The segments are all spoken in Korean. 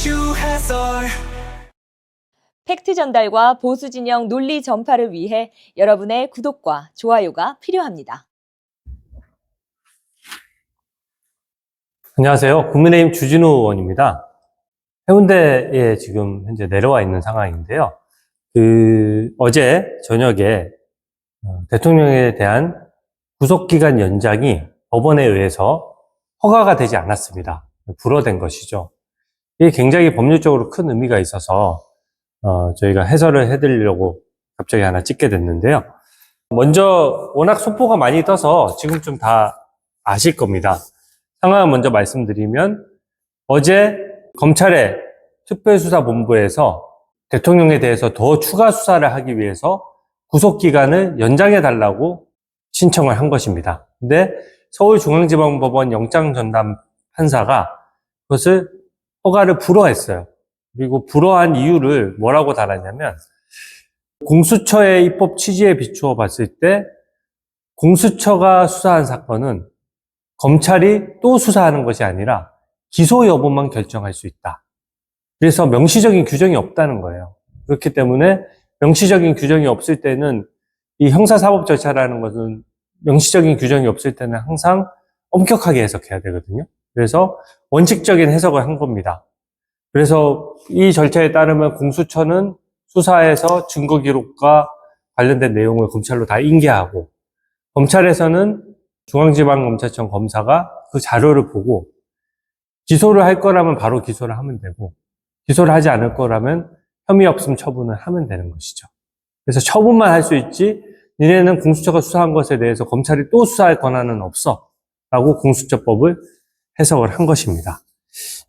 이슈 해설 팩트 전달과 보수 진영 논리 전파를 위해 여러분의 구독과 좋아요가 필요합니다. 안녕하세요. 국민의힘 주진우 의원입니다. 해운대에 지금 현재 내려와 있는 상황인데요. 그, 어제 저녁에 어, 대통령에 대한 구속기간 연장이 법원에 의해서 허가가 되지 않았습니다. 불어된 것이죠. 이게 굉장히 법률적으로 큰 의미가 있어서 어, 저희가 해설을 해드리려고 갑자기 하나 찍게 됐는데요. 먼저 워낙 소포가 많이 떠서 지금 좀다 아실 겁니다. 상황을 먼저 말씀드리면 어제 검찰의 특별수사본부에서 대통령에 대해서 더 추가 수사를 하기 위해서 구속기간을 연장해 달라고 신청을 한 것입니다. 근데 서울중앙지방법원 영장전담 판사가 그것을 허가를 불허했어요. 그리고 불허한 이유를 뭐라고 달았냐면 공수처의 입법 취지에 비추어 봤을 때 공수처가 수사한 사건은 검찰이 또 수사하는 것이 아니라 기소 여부만 결정할 수 있다. 그래서 명시적인 규정이 없다는 거예요. 그렇기 때문에 명시적인 규정이 없을 때는 이 형사사법 절차라는 것은 명시적인 규정이 없을 때는 항상 엄격하게 해석해야 되거든요. 그래서 원칙적인 해석을 한 겁니다. 그래서 이 절차에 따르면 공수처는 수사에서 증거 기록과 관련된 내용을 검찰로 다 인계하고 검찰에서는 중앙지방검찰청 검사가 그 자료를 보고 기소를 할 거라면 바로 기소를 하면 되고 기소를 하지 않을 거라면 혐의 없음 처분을 하면 되는 것이죠. 그래서 처분만 할 수 있지 니네는 공수처가 수사한 것에 대해서 검찰이 또 수사할 권한은 없어 라고 공수처법을 해석을 한 것입니다.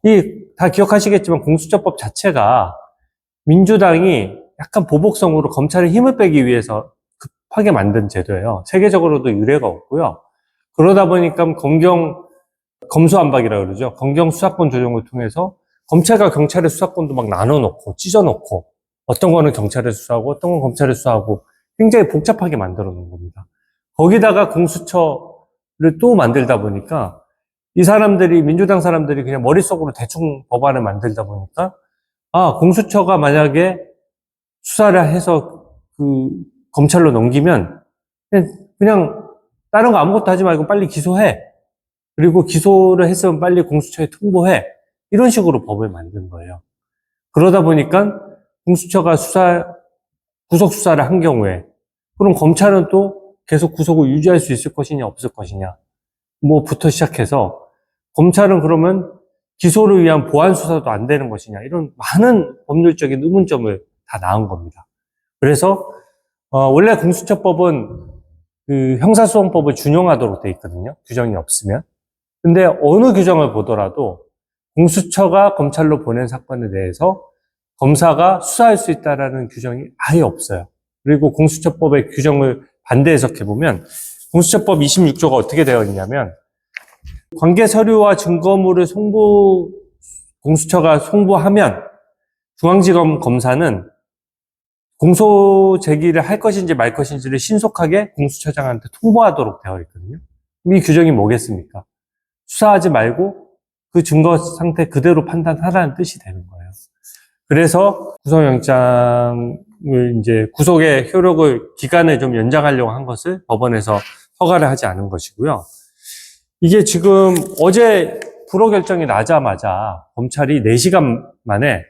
이 다 기억하시겠지만 공수처법 자체가 민주당이 약간 보복성으로 검찰에 힘을 빼기 위해서 급하게 만든 제도예요. 세계적으로도 유례가 없고요. 그러다 보니까 검경 검수안박이라고 그러죠. 검경 수사권 조정을 통해서 검찰과 경찰의 수사권도 막 나눠놓고 찢어놓고 어떤 거는 경찰에 수사하고 어떤 건 검찰에 수사하고 굉장히 복잡하게 만들어 놓은 겁니다. 거기다가 공수처를 또 만들다 보니까 이 사람들이 민주당 사람들이 그냥 머릿속으로 대충 법안을 만들다 보니까 아 공수처가 만약에 수사를 해서 그 검찰로 넘기면 그냥, 그냥 다른 거 아무것도 하지 말고 빨리 기소해. 그리고 기소를 했으면 빨리 공수처에 통보해. 이런 식으로 법을 만든 거예요. 그러다 보니까 공수처가 수사, 구속 수사를 한 경우에, 그럼 검찰은 또 계속 구속을 유지할 수 있을 것이냐, 없을 것이냐, 뭐부터 시작해서, 검찰은 그러면 기소를 위한 보안 수사도 안 되는 것이냐, 이런 많은 법률적인 의문점을 다 낳은 겁니다. 그래서, 어, 원래 공수처법은 그 형사소송법을 준용하도록 돼 있거든요. 규정이 없으면. 근데 어느 규정을 보더라도 공수처가 검찰로 보낸 사건에 대해서 검사가 수사할 수 있다라는 규정이 아예 없어요. 그리고 공수처법의 규정을 반대 해석해 보면 공수처법 26조가 어떻게 되어 있냐면 관계 서류와 증거물을 송부 공수처가 송부하면 중앙지검 검사는 공소 제기를 할 것인지 말 것인지를 신속하게 공수처장한테 통보하도록 되어 있거든요. 이 규정이 뭐겠습니까? 수사하지 말고 그 증거 상태 그대로 판단하라는 뜻이 되는 거예요. 그래서 구속영장을 이제 구속의 효력을 기간을 좀 연장하려고 한 것을 법원에서 허가를 하지 않은 것이고요. 이게 지금 어제 불허 결정이 나자마자 검찰이 4시간 만에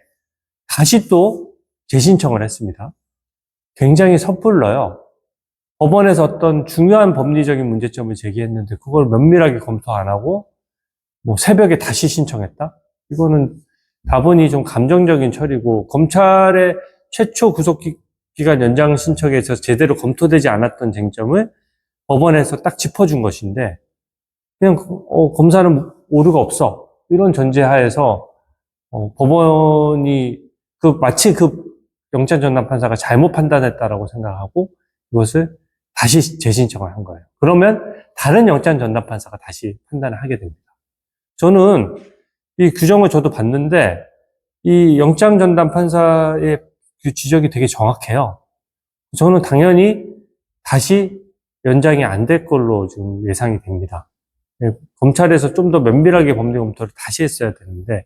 다시 또 재신청을 했습니다. 굉장히 섣불러요. 법원에서 어떤 중요한 법리적인 문제점을 제기했는데 그걸 면밀하게 검토 안 하고 뭐 새벽에 다시 신청했다? 이거는 다분히 좀 감정적인 처리고 검찰의 최초 구속기간 연장 신청에서 제대로 검토되지 않았던 쟁점을 법원에서 딱 짚어준 것인데 그냥 어, 검사는 오류가 없어 이런 전제하에서 어, 법원이 그 마치 그 영장 전담 판사가 잘못 판단했다라고 생각하고 이것을 다시 재신청을 한 거예요. 그러면 다른 영장 전담 판사가 다시 판단을 하게 됩니다. 저는 이 규정을 저도 봤는데 이 영장 전담 판사의 그 지적이 되게 정확해요. 저는 당연히 다시 연장이 안 될 걸로 지금 예상이 됩니다. 예, 검찰에서 좀 더 면밀하게 법리 검토를 다시 했어야 되는데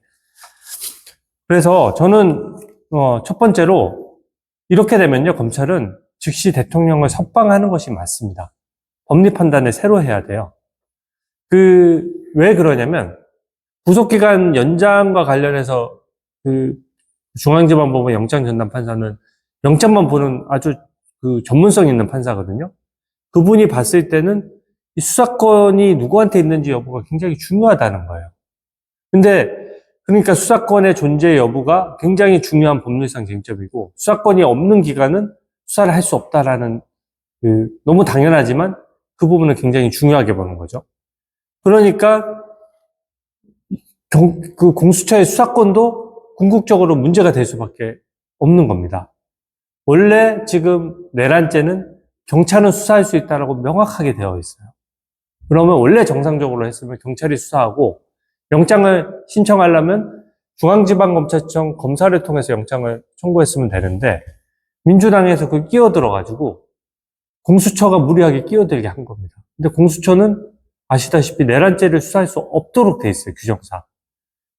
그래서 저는 어, 첫 번째로 이렇게 되면요 검찰은 즉시 대통령을 석방하는 것이 맞습니다. 법리 판단을 새로 해야 돼요. 그 왜 그러냐면 구속 기간 연장과 관련해서 그 중앙지방법원 영장 전담 판사는 영장만 보는 아주 그 전문성 있는 판사거든요. 그분이 봤을 때는 이 수사권이 누구한테 있는지 여부가 굉장히 중요하다는 거예요. 근데 그러니까 수사권의 존재 여부가 굉장히 중요한 법률상 쟁점이고 수사권이 없는 기관은 수사를 할 수 없다라는 그 너무 당연하지만 그 부분을 굉장히 중요하게 보는 거죠. 그러니까 경- 그 공수처의 수사권도 궁극적으로 문제가 될 수밖에 없는 겁니다. 원래 지금 내란죄는 경찰은 수사할 수 있다라고 명확하게 되어 있어요. 그러면 원래 정상적으로 했으면 경찰이 수사하고 영장을 신청하려면 중앙지방검찰청 검사를 통해서 영장을 청구했으면 되는데 민주당에서 그 끼어들어가지고 공수처가 무리하게 끼어들게 한 겁니다. 근데 공수처는 아시다시피 내란죄를 수사할 수 없도록 돼 있어요, 규정상.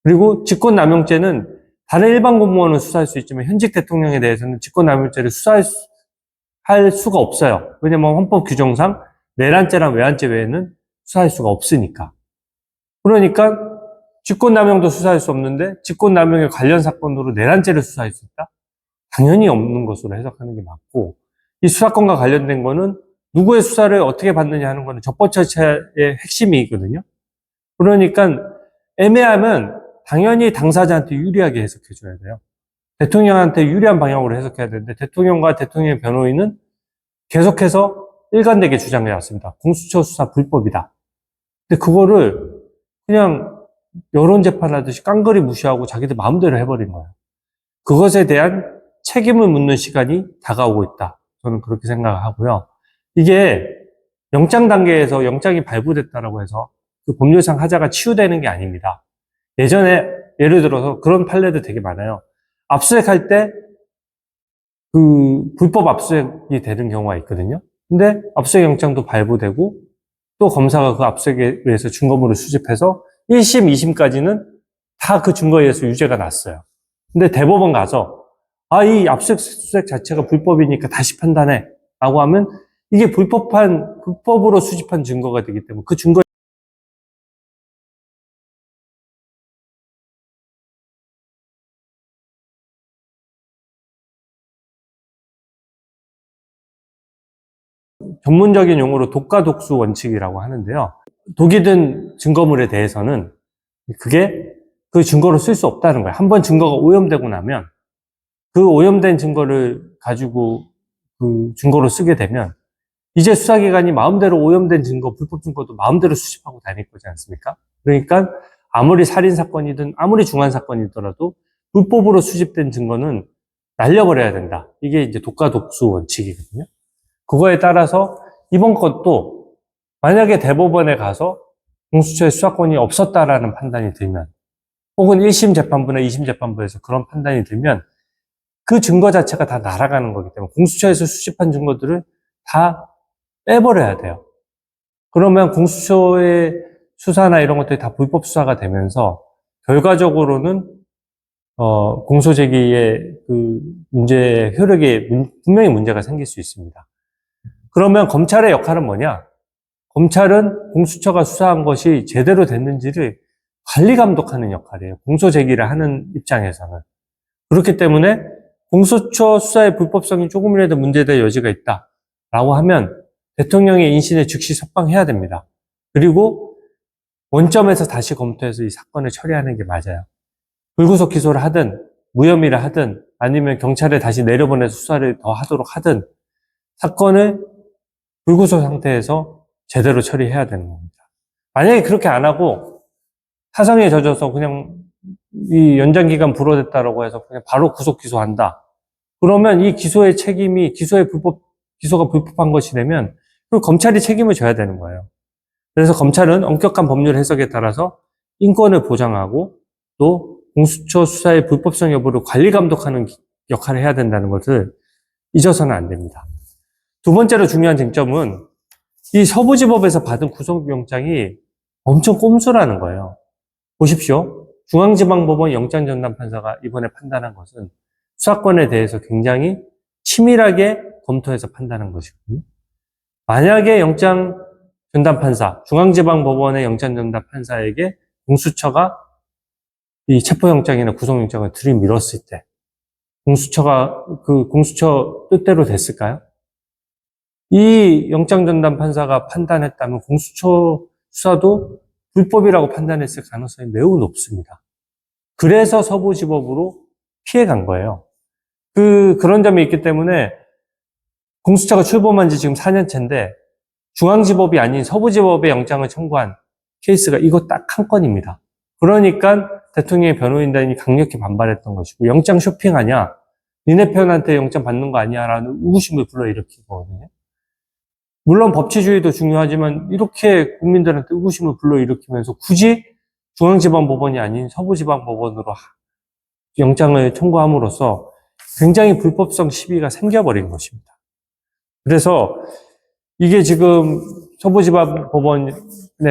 그리고 직권남용죄는 다른 일반 공무원은 수사할 수 있지만 현직 대통령에 대해서는 직권남용죄를 수사할 수, 할 수가 없어요. 왜냐면 헌법 규정상 내란죄랑 외환죄 외에는 수사할 수가 없으니까. 그러니까 직권남용도 수사할 수 없는데 직권남용에 관련 사건으로 내란죄를 수사할 수 있다? 당연히 없는 것으로 해석하는 게 맞고 이 수사권과 관련된 거는 누구의 수사를 어떻게 받느냐 하는 거는 적법절차의 핵심이거든요. 그러니까 애매하면 당연히 당사자한테 유리하게 해석해줘야 돼요. 대통령한테 유리한 방향으로 해석해야 되는데 대통령과 대통령의 변호인은 계속해서 일관되게 주장해 왔습니다. 공수처 수사 불법이다. 근데 그거를 그냥 여론 재판하듯이 깡그리 무시하고 자기들 마음대로 해버린 거예요. 그것에 대한 책임을 묻는 시간이 다가오고 있다. 저는 그렇게 생각하고요. 이게 영장 단계에서 영장이 발부됐다라고 해서 그 법률상 하자가 치유되는 게 아닙니다. 예전에 예를 들어서 그런 판례도 되게 많아요. 압수수색할 때 그 불법 압수수색이 되는 경우가 있거든요. 근데 압수수색 영장도 발부되고 또 검사가 그 압수수색에 의해서 증거물을 수집해서 1심, 2심까지는 다 그 증거에 의해서 유죄가 났어요. 근데 대법원 가서 아, 이 압수수색 자체가 불법이니까 다시 판단해. 라고 하면 이게 불법한, 불법으로 수집한 증거가 되기 때문에 그 증거 전문적인 용어로 독가독수 원칙이라고 하는데요. 독이 든 증거물에 대해서는 그게 그 증거로 쓸 수 없다는 거예요. 한번 증거가 오염되고 나면 그 오염된 증거를 가지고 그 증거로 쓰게 되면 이제 수사기관이 마음대로 오염된 증거, 불법 증거도 마음대로 수집하고 다닐 거지 않습니까? 그러니까 아무리 살인 사건이든 아무리 중환사건이더라도 불법으로 수집된 증거는 날려버려야 된다. 이게 이제 독가독수 원칙이거든요. 그거에 따라서 이번 것도 만약에 대법원에 가서 공수처의 수사권이 없었다라는 판단이 들면 혹은 1심 재판부나 2심 재판부에서 그런 판단이 들면 그 증거 자체가 다 날아가는 거기 때문에 공수처에서 수집한 증거들을 다 빼버려야 돼요. 그러면 공수처의 수사나 이런 것들이 다 불법 수사가 되면서 결과적으로는 어, 공소제기의 그 문제의 효력에 문- 분명히 문제가 생길 수 있습니다. 그러면 검찰의 역할은 뭐냐? 검찰은 공수처가 수사한 것이 제대로 됐는지를 관리 감독하는 역할이에요. 공소 제기를 하는 입장에서는. 그렇기 때문에 공수처 수사의 불법성이 조금이라도 문제될 여지가 있다 라고 하면 대통령의 인신에 즉시 석방해야 됩니다. 그리고 원점에서 다시 검토해서 이 사건을 처리하는 게 맞아요. 불구속 기소를 하든 무혐의를 하든 아니면 경찰에 다시 내려보내서 수사를 더 하도록 하든 사건을 불구속 상태에서 제대로 처리해야 되는 겁니다. 만약에 그렇게 안 하고 사성에 젖어서 그냥 이 연장 기간 불어댔다라고 해서 그냥 바로 구속 기소한다. 그러면 이 기소의 책임이 기소의 불법 기소가 불법한 것이 되면 그 검찰이 책임을 져야 되는 거예요. 그래서 검찰은 엄격한 법률 해석에 따라서 인권을 보장하고 또 공수처 수사의 불법성 여부를 관리 감독하는 기- 역할을 해야 된다는 것을 잊어서는 안 됩니다. 두 번째로 중요한 쟁점은 이 서부지법에서 받은 구속영장이 엄청 꼼수라는 거예요. 보십시오. 중앙지방법원 영장 전담 판사가 이번에 판단한 것은 수사권에 대해서 굉장히 치밀하게 검토해서 판단한 것이거든요. 만약에 영장 전담 판사, 중앙지방법원의 영장 전담 판사에게 공수처가 이 체포영장이나 구속영장을 들이밀었을 때, 공수처가, 그 공수처 뜻대로 됐을까요? 이 영장 전담 판사가 판단했다면 공수처 수사도 불법이라고 판단했을 가능성이 매우 높습니다. 그래서 서부지법으로 피해간 거예요. 그, 그런 점이 있기 때문에 공수처가 출범한 지 지금 4년째인데 중앙지법이 아닌 서부지법에 영장을 청구한 케이스가 이거 딱 한 건입니다. 그러니까 대통령의 변호인단이 강력히 반발했던 것이고 영장 쇼핑하냐? 니네 편한테 영장 받는 거 아니야? 라는 의구심을 불러일으키거든요. 물론 법치주의도 중요하지만 이렇게 국민들한테 의구심을 불러일으키면서 굳이 중앙지방법원이 아닌 서부지방법원으로 하- 영장을 청구함으로써 굉장히 불법성 시비가 생겨버린 것입니다. 그래서 이게 지금 서부지방법원의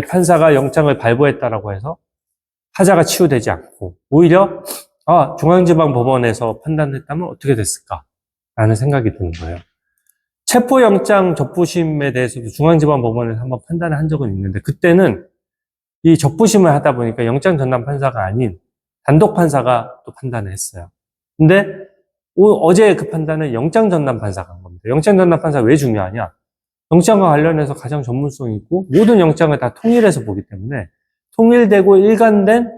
판사가 영장을 발부했다라고 해서 하자가 치유되지 않고 오히려 아 중앙지방법원에서 판단했다면 어떻게 됐을까라는 생각이 드는 거예요. 체포영장 접부심에 대해서도 중앙지방법원에서 한번 판단을 한 적은 있는데 그때는 이 접부심을 하다 보니까 영장 전담 판사가 아닌 단독 판사가 또 판단을 했어요. 근데 오- 어제 그 판단은 영장 전담 판사가 한 겁니다. 영장 전담 판사 왜 중요하냐? 영장과 관련해서 가장 전문성이 있고 모든 영장을 다 통일해서 보기 때문에 통일되고 일관된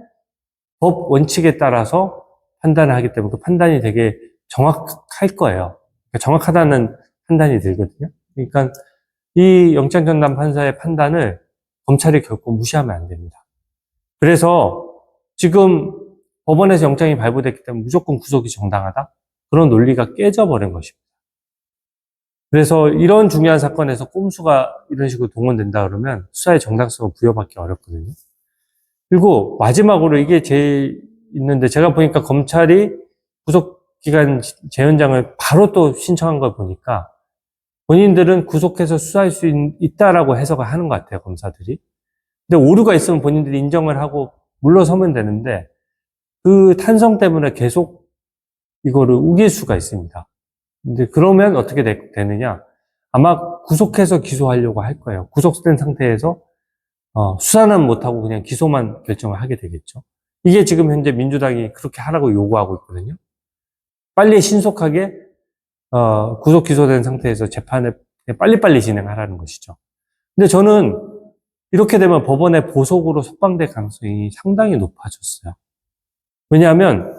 법 원칙에 따라서 판단을 하기 때문에 그 판단이 되게 정확할 거예요. 그러니까 정확하다는 판단이 들거든요. 그러니까 이 영장 전담 판사의 판단을 검찰이 결코 무시하면 안 됩니다. 그래서 지금 법원에서 영장이 발부됐기 때문에 무조건 구속이 정당하다? 그런 논리가 깨져버린 것입니다. 그래서 이런 중요한 사건에서 꼼수가 이런 식으로 동원된다 그러면 수사의 정당성을 부여받기 어렵거든요. 그리고 마지막으로 이게 제일 있는데 제가 보니까 검찰이 구속 기간 재연장을 바로 또 신청한 걸 보니까 본인들은 구속해서 수사할 수 있, 다라고 해석을 하는 것 같아요, 검사들이. 근데 오류가 있으면 본인들이 인정을 하고 물러서면 되는데 그 탄성 때문에 계속 이거를 우길 수가 있습니다. 근데 그러면 어떻게 되, 되느냐? 아마 구속해서 기소하려고 할 거예요. 구속된 상태에서 어, 수사는 못하고 그냥 기소만 결정을 하게 되겠죠. 이게 지금 현재 민주당이 그렇게 하라고 요구하고 있거든요. 빨리 신속하게 어, 구속 기소된 상태에서 재판을 빨리빨리 진행하라는 것이죠. 근데 저는 이렇게 되면 법원의 보석으로 석방될 가능성이 상당히 높아졌어요. 왜냐하면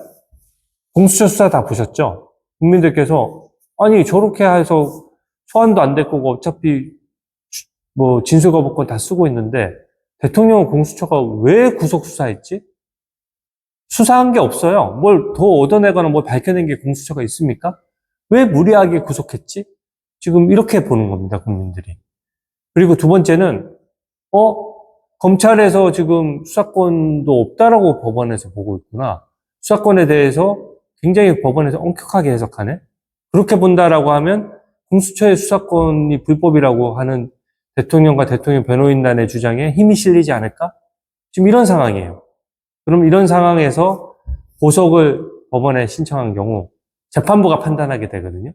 공수처 수사 다 보셨죠? 국민들께서 아니 저렇게 해서 소환도 안 될 거고 어차피 주- 뭐 진술 거부권 다 쓰고 있는데 대통령은 공수처가 왜 구속 수사했지? 수사한 게 없어요. 뭘 더 얻어내거나 뭘 밝혀낸 게 공수처가 있습니까? 왜 무리하게 구속했지? 지금 이렇게 보는 겁니다, 국민들이. 그리고 두 번째는, 어, 검찰에서 지금 수사권도 없다라고 법원에서 보고 있구나. 수사권에 대해서 굉장히 법원에서 엄격하게 해석하네? 그렇게 본다라고 하면 공수처의 수사권이 불법이라고 하는 대통령과 대통령 변호인단의 주장에 힘이 실리지 않을까? 지금 이런 상황이에요. 그럼 이런 상황에서 보석을 법원에 신청한 경우 재판부가 판단하게 되거든요.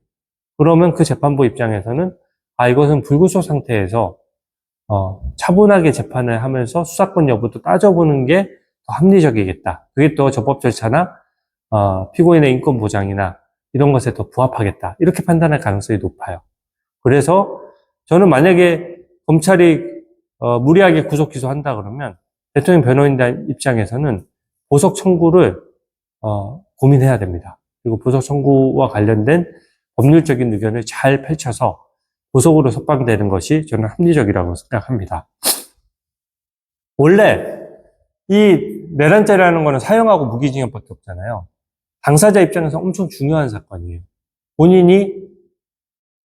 그러면 그 재판부 입장에서는 아 이것은 불구속 상태에서 어, 차분하게 재판을 하면서 수사권 여부도 따져보는 게 더 합리적이겠다. 그게 또 적법 절차나 어, 피고인의 인권 보장이나 이런 것에 더 부합하겠다. 이렇게 판단할 가능성이 높아요. 그래서 저는 만약에 검찰이 어, 무리하게 구속 기소한다 그러면 대통령 변호인단 입장에서는 보석 청구를 어, 고민해야 됩니다. 그리고 보석 청구와 관련된 법률적인 의견을 잘 펼쳐서 보석으로 석방되는 것이 저는 합리적이라고 생각합니다. 원래 이 내란죄라는 거는 사형하고 무기징역밖에 없잖아요. 당사자 입장에서 엄청 중요한 사건이에요. 본인이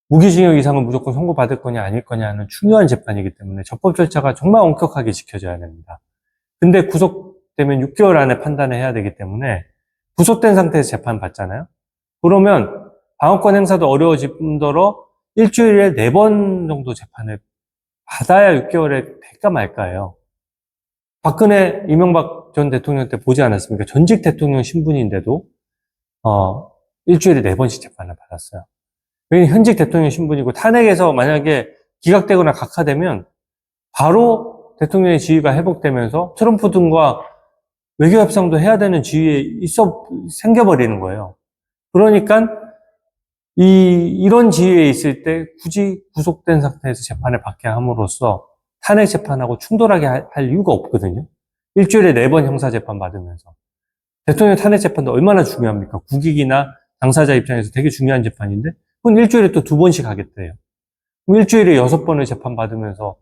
무기징역 이상은 무조건 선고받을 거냐 아닐 거냐는 중요한 재판이기 때문에 적법 절차가 정말 엄격하게 지켜져야 됩니다. 근데 구속되면 6개월 안에 판단을 해야 되기 때문에 구속된 상태에서 재판 받잖아요. 그러면 방어권 행사도 어려워질 뿐더러 일주일에 4번 정도 재판을 받아야 6개월에 될까 말까예요. 박근혜, 이명박 전 대통령 때 보지 않았습니까? 전직 대통령 신분인데도 어, 일주일에 네 번씩 재판을 받았어요. 왜냐면 현직 대통령 신분이고 탄핵에서 만약에 기각되거나 각하되면 바로 대통령의 지위가 회복되면서 트럼프 등과 외교 협상도 해야 되는 지위에 있어 생겨버리는 거예요. 그러니까 이 이런 지위에 있을 때 굳이 구속된 상태에서 재판을 받게 함으로써 탄핵 재판하고 충돌하게 할, 할 이유가 없거든요. 일주일에 네 번 형사 재판 받으면서 대통령 탄핵 재판도 얼마나 중요합니까? 국익이나 당사자 입장에서 되게 중요한 재판인데 그건 일주일에 또 두 번씩 하겠대요. 일주일에 여섯 번을 재판 받으면서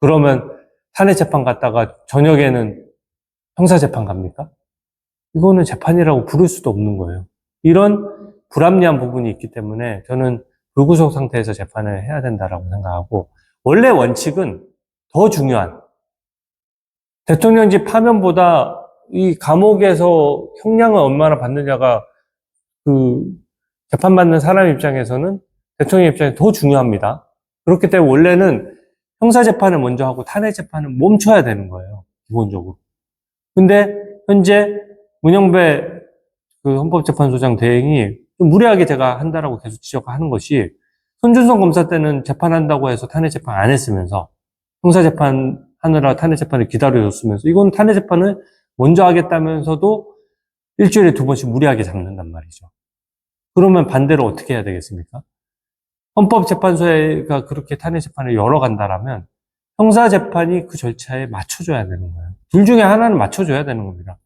그러면 탄핵 재판 갔다가 저녁에는 형사 재판 갑니까? 이거는 재판이라고 부를 수도 없는 거예요. 이런 불합리한 부분이 있기 때문에 저는 불구속 상태에서 재판을 해야 된다라고 생각하고 원래 원칙은 더 중요한 대통령직 파면보다 이 감옥에서 형량을 얼마나 받느냐가 그 재판받는 사람 입장에서는 대통령 입장에 더 중요합니다. 그렇기 때문에 원래는 형사 재판을 먼저 하고 탄핵 재판을 멈춰야 되는 거예요. 기본적으로. 근데 현재 문영배 그 헌법재판소장 대행이 좀 무리하게 제가 한다라고 계속 지적하는 것이 손준성 검사 때는 재판한다고 해서 탄핵 재판 안 했으면서 형사 재판 하느라 탄핵 재판을 기다려줬으면서 이건 탄핵 재판을 먼저 하겠다면서도 일주일에 두 번씩 무리하게 잡는단 말이죠. 그러면 반대로 어떻게 해야 되겠습니까? 헌법재판소가 그렇게 탄핵 재판을 열어간다라면 형사재판이 그 절차에 맞춰줘야 되는 거예요. 둘 중에 하나는 맞춰줘야 되는 겁니다.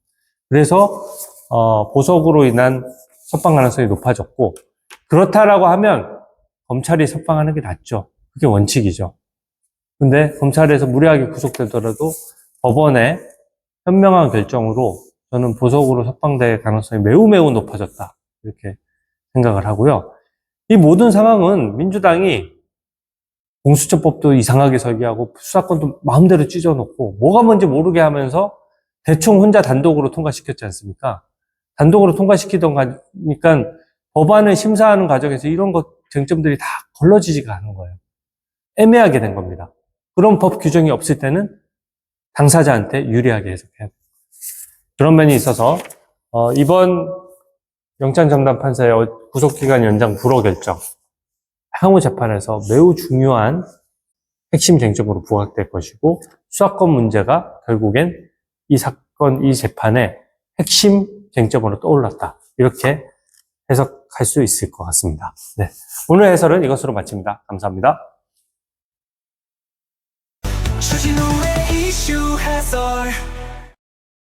그래서 어, 보석으로 인한 석방 가능성이 높아졌고 그렇다라고 하면 검찰이 석방하는 게 낫죠. 그게 원칙이죠. 근데 검찰에서 무리하게 구속되더라도 법원의 현명한 결정으로 저는 보석으로 석방될 가능성이 매우 매우 높아졌다. 이렇게 생각을 하고요. 이 모든 상황은 민주당이 공수처법도 이상하게 설계하고 수사권도 마음대로 찢어놓고 뭐가 뭔지 모르게 하면서 대충 혼자 단독으로 통과시켰지 않습니까? 단독으로 통과시키던 거니까 법안을 심사하는 과정에서 이런 것 쟁점들이 다 걸러지지가 않은 거예요. 애매하게 된 겁니다. 그런 법 규정이 없을 때는 당사자한테 유리하게 해석해야 돼요. 그런 면이 있어서 어, 이번 영장 전담 판사의 어- 구속기간 연장 불허 결정 향후 재판에서 매우 중요한 핵심 쟁점으로 부각될 것이고 수사권 문제가 결국엔 이 사건, 이 재판의 핵심 쟁점으로 떠올랐다. 이렇게 해석할 수 있을 것 같습니다. 네. 오늘 해설은 이것으로 마칩니다. 감사합니다. 주진우의 이슈 해설